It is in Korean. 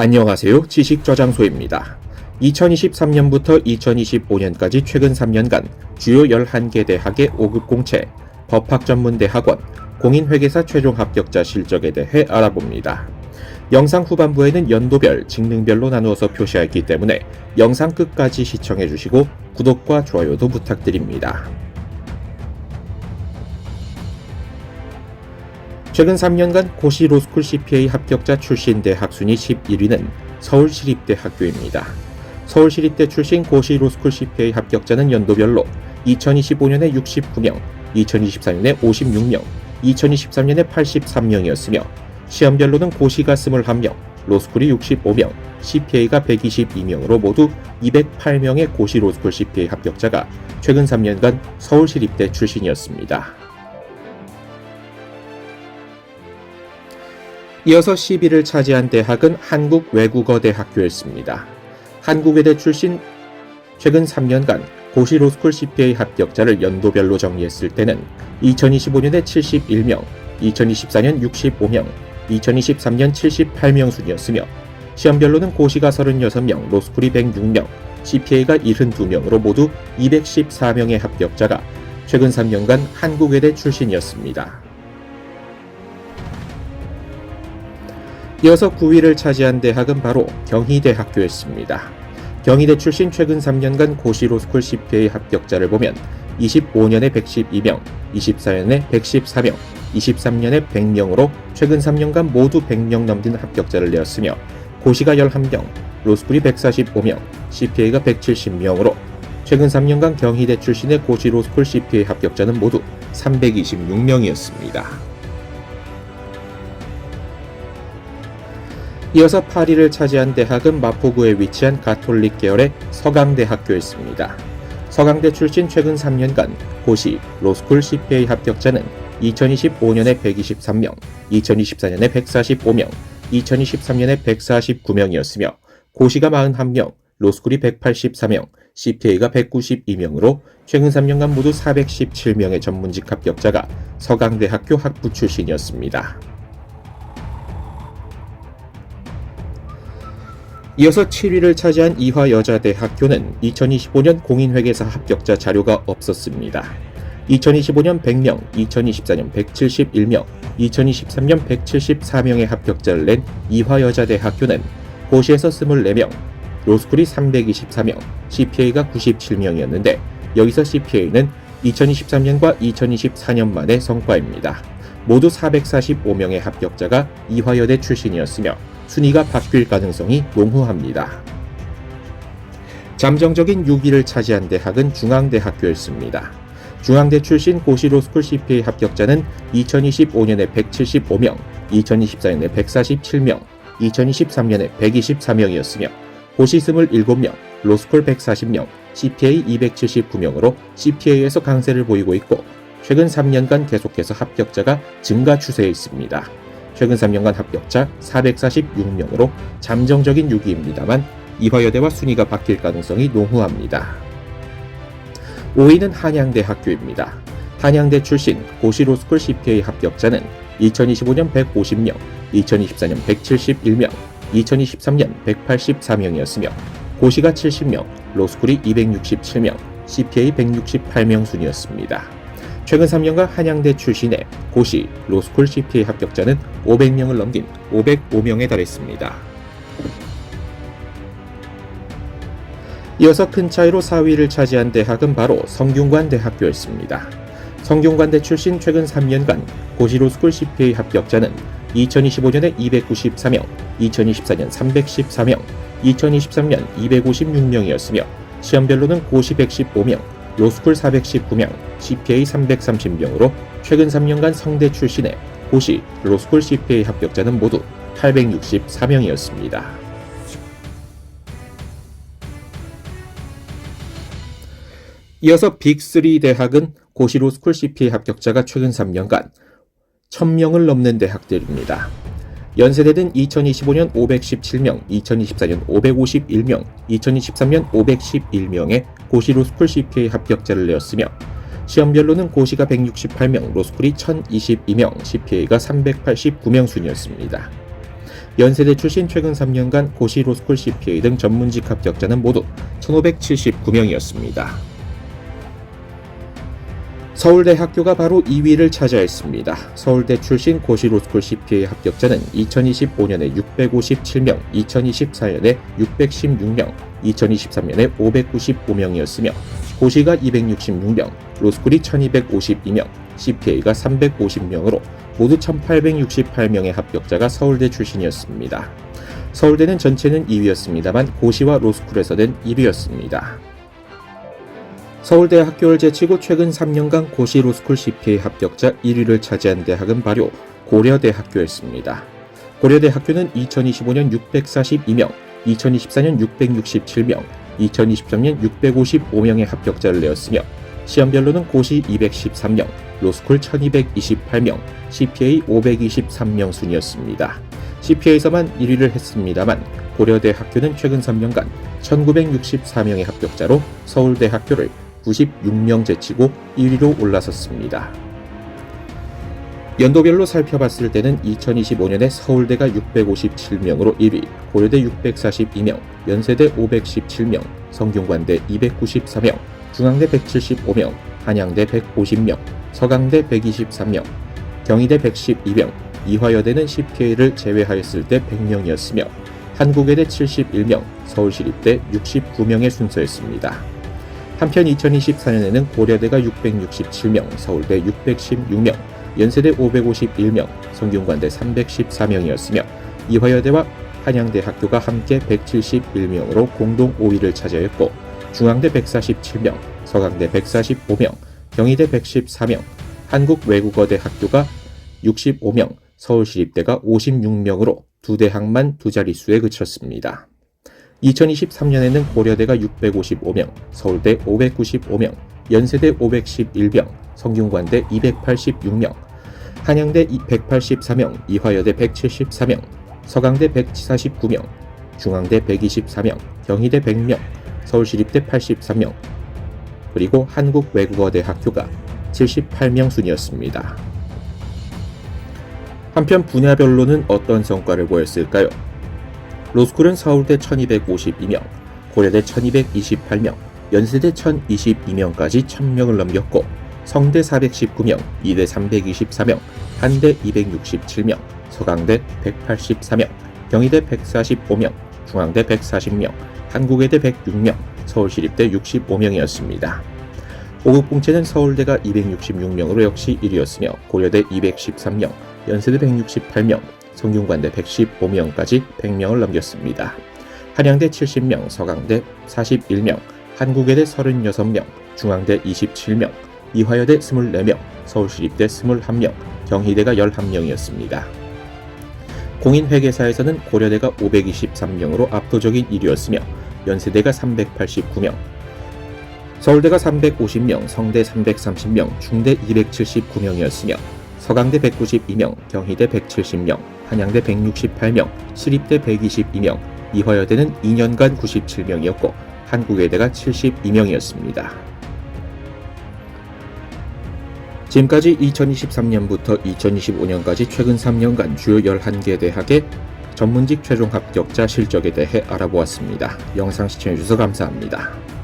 안녕하세요. 지식 저장소입니다. 2023년부터 2025년까지 최근 3년간 주요 11개 대학의 5급 공채, 법학전문대학원, 공인회계사 최종 합격자 실적에 대해 알아봅니다. 영상 후반부에는 연도별, 직능별로 나누어서 표시하기 때문에 영상 끝까지 시청해주시고 구독과 좋아요도 부탁드립니다. 최근 3년간 고시 로스쿨 CPA 합격자 출신 대학 순위 11위는 서울시립대학교입니다. 서울시립대 출신 고시 로스쿨 CPA 합격자는 연도별로 2025년에 69명, 2024년에 56명, 2023년에 83명이었으며 시험별로는 고시가 21명, 로스쿨이 65명, CPA가 122명으로 모두 208명의 고시 로스쿨 CPA 합격자가 최근 3년간 서울시립대 출신이었습니다. 이어서 10위를 차지한 대학은 한국외국어대학교였습니다. 한국외대 출신 최근 3년간 고시 로스쿨 CPA 합격자를 연도별로 정리했을 때는 2025년에 71명, 2024년 65명, 2023년 78명 순이었으며 시험별로는 고시가 36명, 로스쿨이 106명, CPA가 72명으로 모두 214명의 합격자가 최근 3년간 한국외대 출신이었습니다. 이어서 9위를 차지한 대학은 바로 경희대학교였습니다. 경희대 출신 최근 3년간 고시 로스쿨 CPA 합격자를 보면 25년에 112명, 24년에 114명, 23년에 100명으로 최근 3년간 모두 100명 넘는 합격자를 내었으며 고시가 11명, 로스쿨이 145명, CPA가 170명으로 최근 3년간 경희대 출신의 고시 로스쿨 CPA 합격자는 모두 326명이었습니다. 이어서 8위를 차지한 대학은 마포구에 위치한 가톨릭 계열의 서강대학교였습니다. 서강대 출신 최근 3년간 고시, 로스쿨 CPA 합격자는 2025년에 123명, 2024년에 145명, 2023년에 149명이었으며 고시가 41명, 로스쿨이 184명, CPA가 192명으로 최근 3년간 모두 417명의 전문직 합격자가 서강대학교 학부 출신이었습니다. 이어서 7위를 차지한 이화여자대학교는 2025년 공인회계사 합격자 자료가 없었습니다. 2025년 100명, 2024년 171명, 2023년 174명의 합격자를 낸 이화여자대학교는 고시에서 24명, 로스쿨이 324명, CPA가 97명이었는데 여기서 CPA는 2023년과 2024년 만의 성과입니다. 모두 445명의 합격자가 이화여대 출신이었으며 순위가 바뀔 가능성이 농후합니다. 잠정적인 6위를 차지한 대학은 중앙대학교였습니다. 중앙대 출신 고시 로스쿨 CPA 합격자는 2025년에 175명, 2024년에 147명, 2023년에 124명이었으며 고시 27명, 로스쿨 140명, CPA 279명으로 CPA에서 강세를 보이고 있고 최근 3년간 계속해서 합격자가 증가 추세에 있습니다. 최근 3년간 합격자 446명으로 잠정적인 6위입니다만 이화여대와 순위가 바뀔 가능성이 농후합니다. 5위는 한양대 학교입니다. 한양대 출신 고시 로스쿨 CPA 합격자는 2025년 150명, 2024년 171명, 2023년 184명이었으며 고시가 70명, 로스쿨이 267명, CPA 168명 순이었습니다. 최근 3년간 한양대 출신의 고시, 로스쿨 CPA 합격자는 500명을 넘긴 505명에 달했습니다. 이어서 큰 차이로 4위를 차지한 대학은 바로 성균관 대학교였습니다. 성균관대 출신 최근 3년간 고시 로스쿨 CPA 합격자는 2025년에 294명, 2024년 314명, 2023년 256명이었으며 시험별로는 고시 115명, 로스쿨 419명, CPA 330명으로 최근 3년간 성대 출신의 고시, 로스쿨 CPA 합격자는 모두 864명이었습니다. 이어서 빅3 대학은 고시 로스쿨 CPA 합격자가 최근 3년간 1000명을 넘는 대학들입니다. 연세대는 2025년 517명, 2024년 551명, 2023년 511명의 고시 로 스쿨 CPA 합격자를 내었으며 시험별로는 고시가 168명, 로스쿨이 1022명, CPA가 389명 순이었습니다. 연세대 출신 최근 3년간 고시 로스쿨 CPA 등 전문직 합격자는 모두 1579명이었습니다. 서울대 학교가 바로 2위를 차지했습니다. 서울대 출신 고시 로스쿨 CPA 합격자는 2025년에 657명, 2024년에 616명, 2023년에 595명이었으며 고시가 266명, 로스쿨이 1252명, CPA가 350명으로 모두 1868명의 합격자가 서울대 출신이었습니다. 서울대는 전체는 2위였습니다만 고시와 로스쿨에서는 1위였습니다. 서울대 학교를 제치고 최근 3년간 고시 로스쿨 CPA 합격자 1위를 차지한 대학은 바로 고려대학교였습니다. 고려대학교는 2025년 642명, 2024년 667명, 2023년 655명의 합격자를 내었으며 시험별로는 고시 213명, 로스쿨 1228명, CPA 523명 순이었습니다. CPA에서만 1위를 했습니다만 고려대 학교는 최근 3년간 1964명의 합격자로 서울대 학교를 96명 제치고 1위로 올라섰습니다. 연도별로 살펴봤을 때는 2025년에 서울대가 657명으로 1위, 고려대 642명, 연세대 517명, 성균관대 294명, 중앙대 175명, 한양대 150명, 서강대 123명, 경희대 112명, 이화여대는 CPA를 제외하였을 때 100명이었으며 한국외대 71명, 서울시립대 69명의 순서였습니다. 한편 2024년에는 고려대가 667명, 서울대 616명, 연세대 551명, 성균관대 314명이었으며 이화여대와 한양대학교가 함께 171명으로 공동 5위를 차지하였고 중앙대 147명, 서강대 145명, 경희대 114명, 한국외국어대 학교가 65명, 서울시립대가 56명으로 두 대학만 두 자릿수에 그쳤습니다. 2023년에는 고려대가 655명, 서울대 595명, 연세대 511명, 성균관대 286명, 한양대 184명, 이화여대 174명, 서강대 149명, 중앙대 124명, 경희대 100명, 서울시립대 83명, 그리고 한국외국어대 학교가 78명 순이었습니다. 한편 분야별로는 어떤 성과를 보였을까요? 로스쿨은 서울대 1252명, 고려대 1228명, 연세대 1022명까지 1000명을 넘겼고 성대 419명, 이대 324명, 한대 267명, 서강대 184명, 경희대 145명, 중앙대 140명, 한국외대 106명, 서울시립대 65명이었습니다. 5급 공채는 서울대가 266명으로 역시 1위였으며 고려대 213명, 연세대 168명, 성균관대 115명까지 100명을 넘겼습니다. 한양대 70명, 서강대 41명, 한국외대 36명, 중앙대 27명, 이화여대 24명, 서울시립대 21명, 경희대가 11명이었습니다. 공인회계사에서는 고려대가 523명으로 압도적인 1위였으며 연세대가 389명, 서울대가 350명, 성대 330명, 중대 279명이었으며 서강대 192명, 경희대 170명, 한양대 168명, 시립대 122명, 이화여대는 2년간 97명이었고 한국외대가 72명이었습니다. 지금까지 2023년부터 2025년까지 최근 3년간 주요 11개 대학의 전문직 최종 합격자 실적에 대해 알아보았습니다. 영상 시청해주셔서 감사합니다.